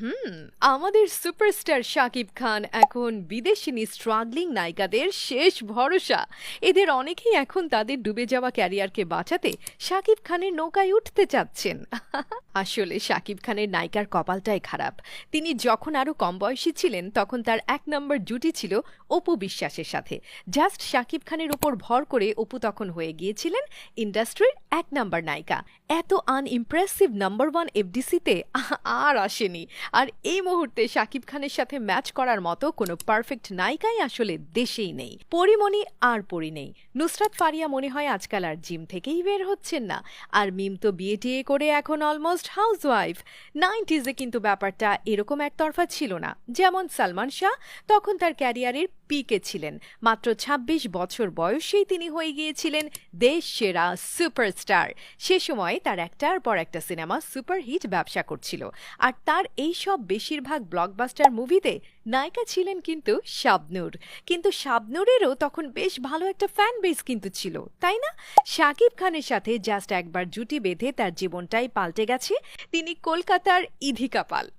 হুম, আমাদের সুপারস্টার শাকিব খান এখন বিদেশিনী স্ট্রাগলিং নায়িকাদের শেষ ভরসা। এদের অনেকেই এখন তাদের ডুবে যাওয়া ক্যারিয়ারকে বাঁচাতে শাকিব খানের নৌকায় উঠতে চাচ্ছেন। আসলে শাকিব খানের নায়িকার কপালটাই খারাপ। তিনি যখন আরও কম বয়সী ছিলেন, তখন তার এক নম্বর জুটি ছিল অপু বিশ্বাসের সাথে। জাস্ট শাকিব খানের উপর ভর করে অপু তখন হয়ে গিয়েছিলেন ইন্ডাস্ট্রির এক নম্বর নায়িকা। এত আনইমপ্রেসিভ নাম্বার ওয়ান এফডিসিতে আর আসেনি। আর এই মুহূর্তে শাকিব খানের সাথে ম্যাচ করার মতো কোনো পারফেক্ট নায়িকাই আসলে দেশেই নেই। পরিমণি আর পরি নেই। নুসরাত ফারিয়া মনে হয় আজকাল আর জিম থেকেই বের হচ্ছেন না। আর মিম তো বিয়ে টিয়ে করে এখন অলমোস্ট হাউস ওয়াইফ নাইনটিজে কিন্তু ব্যাপারটা এরকম একতরফা ছিল না। যেমন সালমান শাহ তখন তার ক্যারিয়ারের পিকে ছিলেন। মাত্র ২৬ বছর বয়সেই তিনি হয়ে গিয়েছিলেন দেশ সেরা সুপারস্টার সে সময় তার একটার পর একটা সিনেমা সুপারহিট ব্যবসা করছিল। আর তার এই সব বেশিরভাগ ব্লকবাস্টার মুভিতে নায়িকা ছিলেন কিন্তু শাবনুর। কিন্তু শাবনুরেরও তখন বেশ ভালো একটা ফ্যান বেস কিন্তু ছিল, তাই না? শাকিব খানের সাথে জাস্ট একবার জুটি বেঁধে তার জীবনটাই পাল্টে গেছে। তিনি কলকাতার ইধিকা পাল।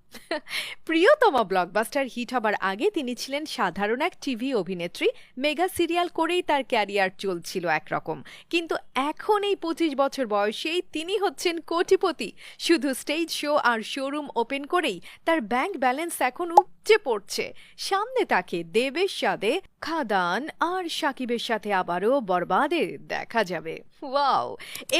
প্রিয়তমা ব্লকবাস্টার হিট হবার আগে তিনি ছিলেন সাধারণ এক টিভি অভিনেত্রী। মেগা সিরিয়াল করেই তার ক্যারিয়ার চলছিল একরকম। কিন্তু এখন এই পঁচিশ বছর বয়সেই তিনি হচ্ছেন কোটিপতি। শুধু স্টেজ শো আর শোরুম ওপেন করেই তার ব্যাংক ব্যালেন্স এখন উপচে পড়ছে। সামনে তাকে দেবের সাথে খাদান আর সাকিবের সাথে আবারও বরবাদে দেখা যাবে। ওয়াও!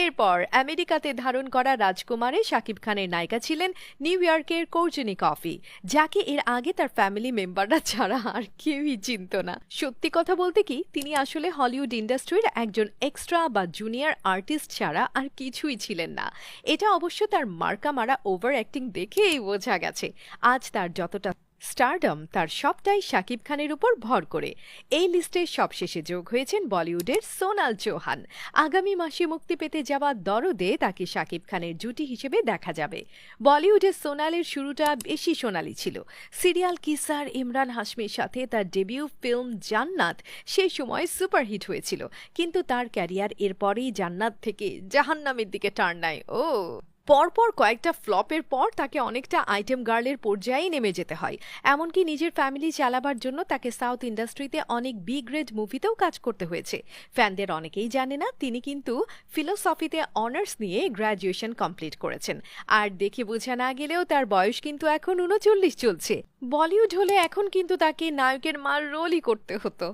এরপর আমেরিকাতে ধারণ করা রাজকুমারে শাকিব খানের নায়িকা ছিলেন নিউ ইয়র্কের কৌজনি কফি, যাকে এর আগে তার ফ্যামিলি মেম্বাররা ছাড়া আর কেউই চিনত না। সত্যি কথা বলতে কি, তিনি আসলে হলিউড ইন্ডাস্ট্রির একজন এক্সট্রা বা জুনিয়র আর্টিস্ট ছাড়া আর কিছুই ছিলেন না। এটা অবশ্য তার মার্কা মারা ওভার অ্যাক্টিং দেখেই বোঝা গেছে। আজ তার যতটা স্টারডম তার সবটাই শাকিব খানের উপর ভর করে। এই লিস্টে সবশেষে যোগ হয়েছেন বলিউডের সোনাল চৌহান। আগামী মাসে মুক্তি পেতে যাওয়া দরদে তাকে শাকিব খানের জুটি হিসেবে দেখা যাবে। বলিউডে সোনালের শুরুটা বেশি সোনালি ছিল। সিরিয়াল কিসার ইমরান হাসমির সাথে তার ডেবিউ ফিল্ম জান্নাত সেই সময় সুপারহিট হয়েছিল। কিন্তু তার ক্যারিয়ার এরপরেই জান্নাত থেকে জাহান্নামের দিকে টার্ন নেয়। ও! পরপর কয়েকটা ফ্লপের পর তাকে অনেকটা আইটেম গার্লের পর্যায়েই নেমে যেতে হয়। এমনকি নিজের ফ্যামিলি চালাবার জন্য তাকে সাউথ ইন্ডাস্ট্রিতে অনেক বি গ্রেড মুভিতেও কাজ করতে হয়েছে। ফ্যানদের অনেকেই জানে না, তিনি কিন্তু ফিলোসফিতে অনার্স নিয়ে গ্র্যাজুয়েশন কমপ্লিট করেছেন। আর দেখে বোঝা না গেলেও তার বয়স কিন্তু এখন উনচল্লিশ চলছে। বলিউড হলে এখন কিন্তু তাকে নায়কের মার রোলই করতে হতো।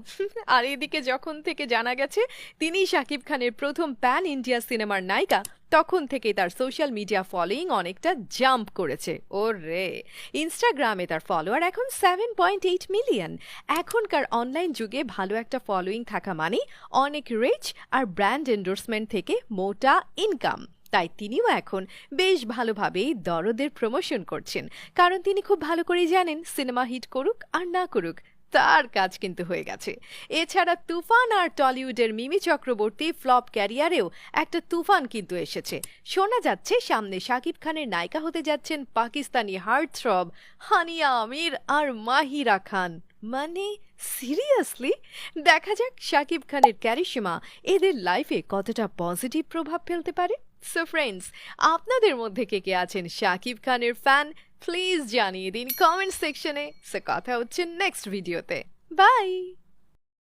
আর এদিকে যখন থেকে জানা গেছে, তিনি শাকিব খানের প্রথম প্যান ইন্ডিয়া সিনেমার নায়িকা, তখন থেকে তার সোশ্যাল মিডিয়া ফলোয়িং অনেকটা জাম্প করেছে। ও রে ইনস্টাগ্রামে তার ফলোয়ার এখন সেভেন পয়েন্ট এইট মিলিয়ন। এখনকার অনলাইন যুগে ভালো একটা ফলোয়িং থাকা মানে অনেক রিচ আর ব্র্যান্ড এন্ডোর্সমেন্ট থেকে মোটা ইনকাম। তাই তিনিও এখন বেশ ভালোভাবেই দরদের প্রমোশন করছেন। কারণ তিনি খুব ভালো করেই জানেন সিনেমা হিট করুক আর না করুক, তার কাজ কিন্তু হয়ে গেছে। এছাড়া তুফান আর টলিউডের মিমি চক্রবর্তী ফ্লপ ক্যারিয়ারেও একটা তুফান কিন্তু এসেছে। শোনা যাচ্ছে, সামনে শাকিব খানের নায়িকা হতে যাচ্ছেন পাকিস্তানি হার্ট থ্রব হানিয়া আমির আর মাহিরা খান। মানে সিরিয়াসলি দেখা যাক শাকিব খানের ক্যারিশমা এদের লাইফে কতটা পজিটিভ প্রভাব ফেলতে পারে। সো ফ্রেন্ডস আপনাদের মধ্যে কে কে আছেন শাকিব খানের ফ্যান প্লিজ জানিয়ে দিন কমেন্ট সেকশনে সে কথা হচ্ছে নেক্সট ভিডিওতে বাই